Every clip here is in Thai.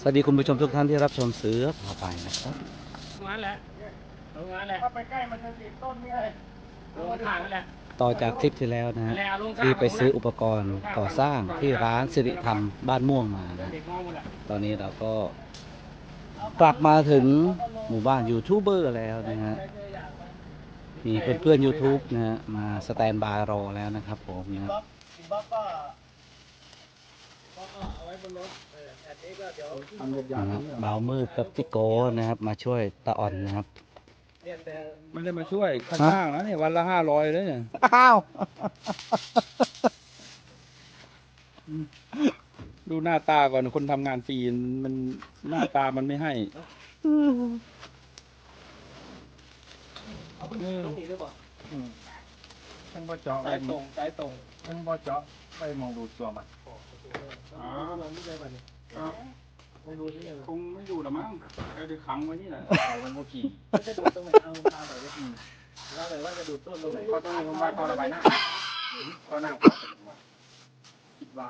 สวัสดีคุณผู้ชมทุกท่านที่รับชมเสือพาไปนะครับตรงนั้นแหละตรงนั้นแหละถ้าไปใกล้มันจะติดต้นนี่เลยลงข้างนั่นแหละต่อจากคลิปที่แล้วนะฮะแหละลงข้างที่ไปซื้ออุปกรณ์ก่อสร้างที่ร้านสิริธรรมบ้านม่วงมานะเด็กมองหมดแหละตอนนี้เราก็กลับมาถึงหมู่บ้านยูทูบเบอร์แล้วนะฮะมีเพื่อนๆ YouTube นะฮะมาสแตนบายรอแล้วนะครับผมนะบ๊อบบ๊อบก็ก็ เอาไว้บนรถเอออันนี้ก็เดี๋ยวทำยานะฮะบ่าวมืดกับจิโก้นะครับ มาช่วยตาอ่อนนะครับเนี่ยแต่ไม่ได้มาช่วยข้างๆนะเนี่ยวันละห้าร้อยเลยเนี่ยอ้าวดูหน้าตาก่อนคนทำงานฟรีมันหน้าตามันไม่ให้เออต้องมีหรือเปล่าทั้งพอเจาะไปสายตรงสายตรงทั้งพอเจาะไปมองดูตัวมันอ๋อมันไม่ได้ป่ะเนี่ย ไม่รู้ที่ยังคงไม่อยู่หรอกมั้งแกจะขังไว้นี่แหละเอามันก็ขี่มันจะดูดตรงไหนเอาตาหน่อยดิแล้วเลยว่าจะดูดต้นตรงไหนก็ต้องลงมาตอนระบายน้ำก็นั่งว่า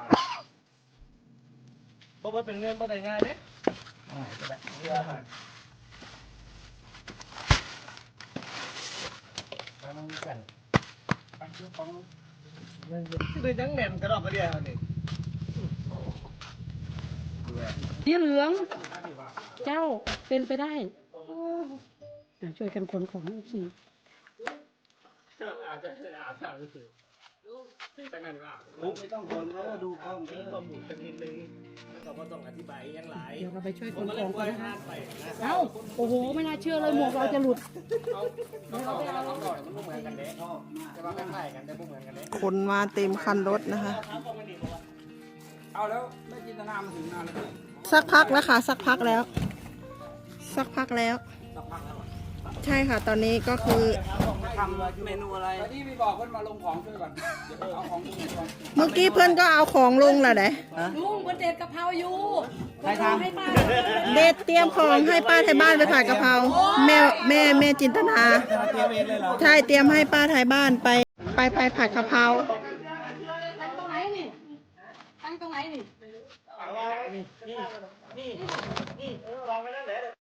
เพราะว่าเป็นเงินบ่ได้ง่ายเด้เลยจังแหน่นกระดอกกระเดียวนี่ สีเหลือง เจ้าเป็นไปได้อะช่วยกันขนของสิอาจจะอาจจะรู้สึกแต่นั่นว่าไม่ต้องคนแล้วดูกล้องมีข้อมูลกันนิดนึงแล้วก็บ่ต้องอธิบายยังหลายเดี๋ยวเราไปช่วยผขมนก็ขเลอยงปล่กัอนยนะทาคะนไปนะเอ้าโอ้โหไม่น่าเชื่อเลยหมวกเราจะหลุดเอาเราก็เอาดอกมันก็เหมือนกันเด้แต่ว่าคล้ายๆกันแต่บ่เหมือนกันเด้ขนมาเต็มคันรถนะคะ เอาแล้วไม่จินตนามาถึงนานแล้วสักพักแล้วค่ะ สักพักแล้ว สักพักแล้วใช่ค่ะ ตอนนี้ก็คือ ทำเมนูอะไรที่พี่บอกเพื่อนมาลงของช่วยก่อนเดี๋ยวเอาของช่วยก่อนเมื่อกี้เพื่อนก็เอาของลงแล้วไหนลุงประเด็ดกะเพราอยู่ใครทำให้ป้าเด็ดเตรียมของให้ป้าไทยบ้านไปผัดกะเพราแม่แม่แม่จินตนาใช่เตรียมให้ป้าไทยบ้านไป ไปไปผัดกะเพรา ตั้งตรงไหนนี่ ตั้งตรงไหนนี่ นี่ นี่ นี่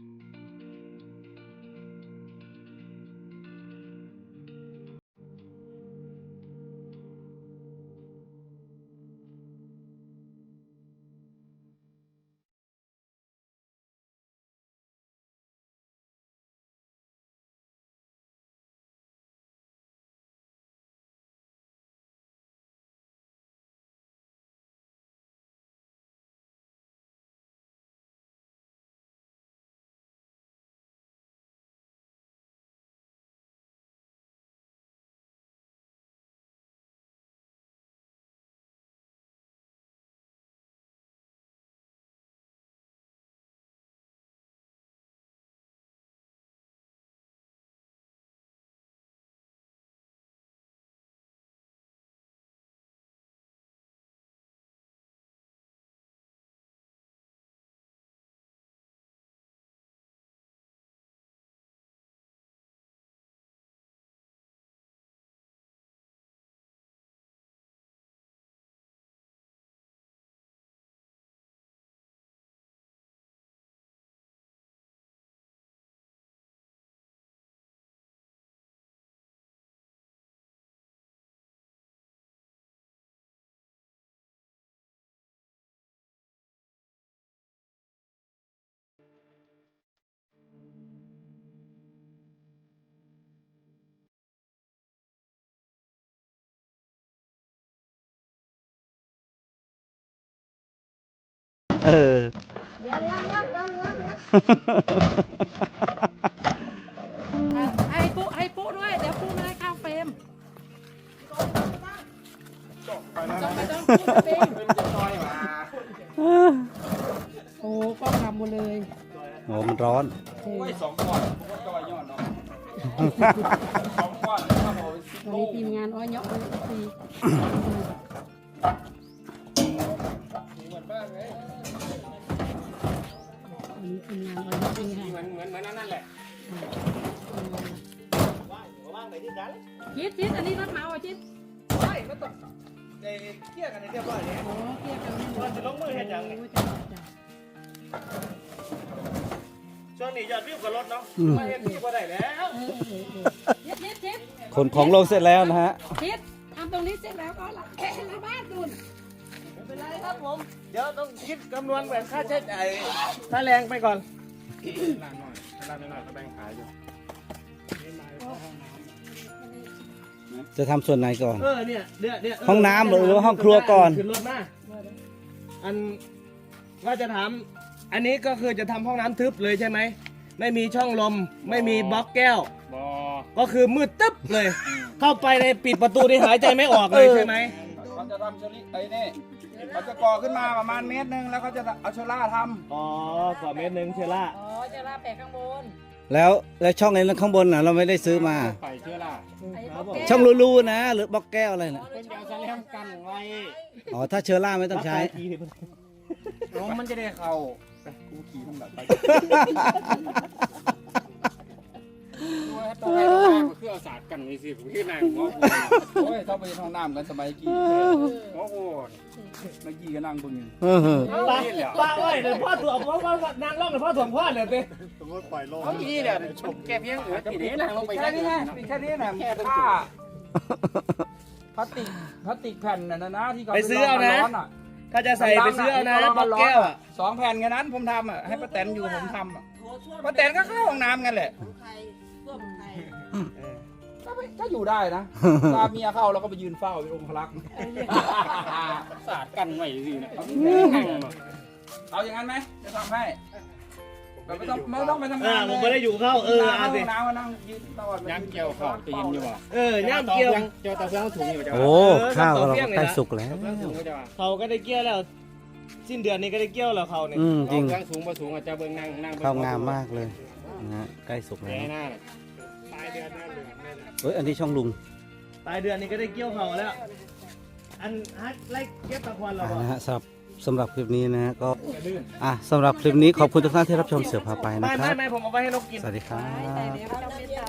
Mm-hmm. เออวางไว้นั่นแหละเออให้ปุ๊ให้ปุ๊ด้วย เดี๋ยวปุ๊ไม่ได้เข้าเฟรมต้องไปต้องปุ๊เฟรมโอ้ก็ทำหมดเลยโหมันร้อนโอ้โอ้ยยสองก้อนผมว่าจอยยอดเนาะสองก้อนนะครับผมสิบวันโลนี้ทีมงานอ้อยเนาะสีวัน นี้ทีมงานอ้อยเนาะสีค่ะเหมือนเหมือนเหมือนนั่นแหละว่างไปที่กันชิดชิดอันนี้รถเหมาอะชิดใช่ก็ต้องในเกี่ยกันในเรียบร้อยเนี่ยโอ้เกี่ยวกันว่าจะลงมือเห็นอย่างนี้โอ้จ้ะจ้ะช่วงนี้ยอดวิวกับรถเนาะอืมมาเห็นพี่ก็ได้แล้วเออเออเออชิดชิดชิดขนของลงเสร็จแล้วนะฮะชิดทำตรงนี้เสร็จแล้วก็ละแค่ละบ้านดุนไม่เป็นไรครับผม เดี๋ยวต้องคิดคำนวณแบบค่าใช้จ่ายค่าแรงไปก่อนร้านหน่อยร้านหน่อยก็แบ่งขายอยู่จะทำส่วนไหนก่อน เออเนี่ยเนี่ยเนี่ยเห้องน้ำหรือว่าห้องครัวก่อน ขึ้นรถมาอันว่าจะถาม อันนี้ก็คือจะทำห้องน้ำทึบเลยใช่ไหม ไม่มีช่องลม ไม่มีบล็อกแก้ว บอก็คือมืดตึ๊บเลย เข้าไปในปิดประตูนี่หายใจไม่ออกเลยใช่ไหม เขาจะทำเชลิไอ้นี่ เขาจะก่อขึ้นมาประมาณเมตรหนึงแล้วเขาจะเอาโชล่าทอ๋อขอเมตรหนึ่งเชล่าอ๋อจะลาแปะข้างบนแล้วแล้วช่องไอ้นั้นข้างบนน่ะเราไม่ได้ซื้อมาไปเชื่อล่ะไอ้ครับพวกผมแก้วช่องรูๆนะ หรือบล็อกแก้วอะไรน่ะเป็นเดียวจะเลี้ยงกันไว้อ๋อถ้าเชื้อราไม่ต้องใช้ น้องมันจะได้เข้าำไปกูขี่ทั้งหลังไป เองศาสตร์กันนี่สิผมคือนายหัวโหดโอ้ยเขาไปห้องน้ำกันสบายกี่หัวโหดเมื่อกี้ก็นั่งตรงนี้เออป้าป้าเอ้ยเดี๋ยวพ่อถ่วงพ่อพ่อนางร้องเดี๋ยวพ่อถ่วงพ่อเดี๋ยวสิเขาอีเนี่ยชมแกเพียงเอือปีนี้นางลงไปแค่นี้ไงแค่นี้นะผ้าพลาสติกพลาสติกแผ่นน่ะนะนะที่เขาไปซื้อเอานะร้ๆอะถ้าจะใส่ไปซื้อเอานะบล็อกแก้วอะสองแผ่นแค่นั้นผมทำอะให้ป้าแตนอยู่ผมทำอะป้าแตนก็เข้าห้องน้ำกันแหละ ก็ไม่ก็อยู่ได้นะตาเมียเข้าแล้วก็ไปยืนเฝ้าเป็นองค์พลักษณ์ศาสตร์กันไว้สิเนี่ยเอาเอาอย่างนั้นไหมจะทำให้แต่ไม่ต้องไม่ต้องไปทำานเองอเลผมยไม่ได้อยู่เข้าเออเข้าเอาห้สิองน้ำมานั่งยืนตลอดย่างเกี่ยวข้าวจะเย็นอยู่บ่เออย่ามเกี่ยวเกี่ยวตาเฟืองถุงอยู่จ้ะโอ้ข้าวเราก็ใกล้สุกแล้วถุงก็จะว่าเขาก็ได้เกี่ยวแล้ว สิ้นเดือนนี้ก็ได้เกี่ยวแล้วเขาเนี่ยอืมจริงเฟืองสูงบ่สูงอาจจะเบิ่งนั่งนั่งข้าวงามมากเลย นะฮะใกล้สุกแย่แล้วหน้าเลยปลายเดือนหน้าเดือนแม่เลยเฮ้ยอันนี้ช่องลุงปลายเดือนนี้ก็ได้เกี่ยวเขาแล้ว อันฮักไล่เก็บตะควันเราอ่าบ่นะฮะสำหรับสำหรับคลิปนี้นะฮะก็อะสำหรับคลิปนี้ขอบคุณทุกท่านที่รับชมเสือพาไปนะไม่ครัไม่บ ไม่ผมเอาไว้ให้นกกิน สวัสดีครัแต่บเดี๋ยวเราจะเป็นตา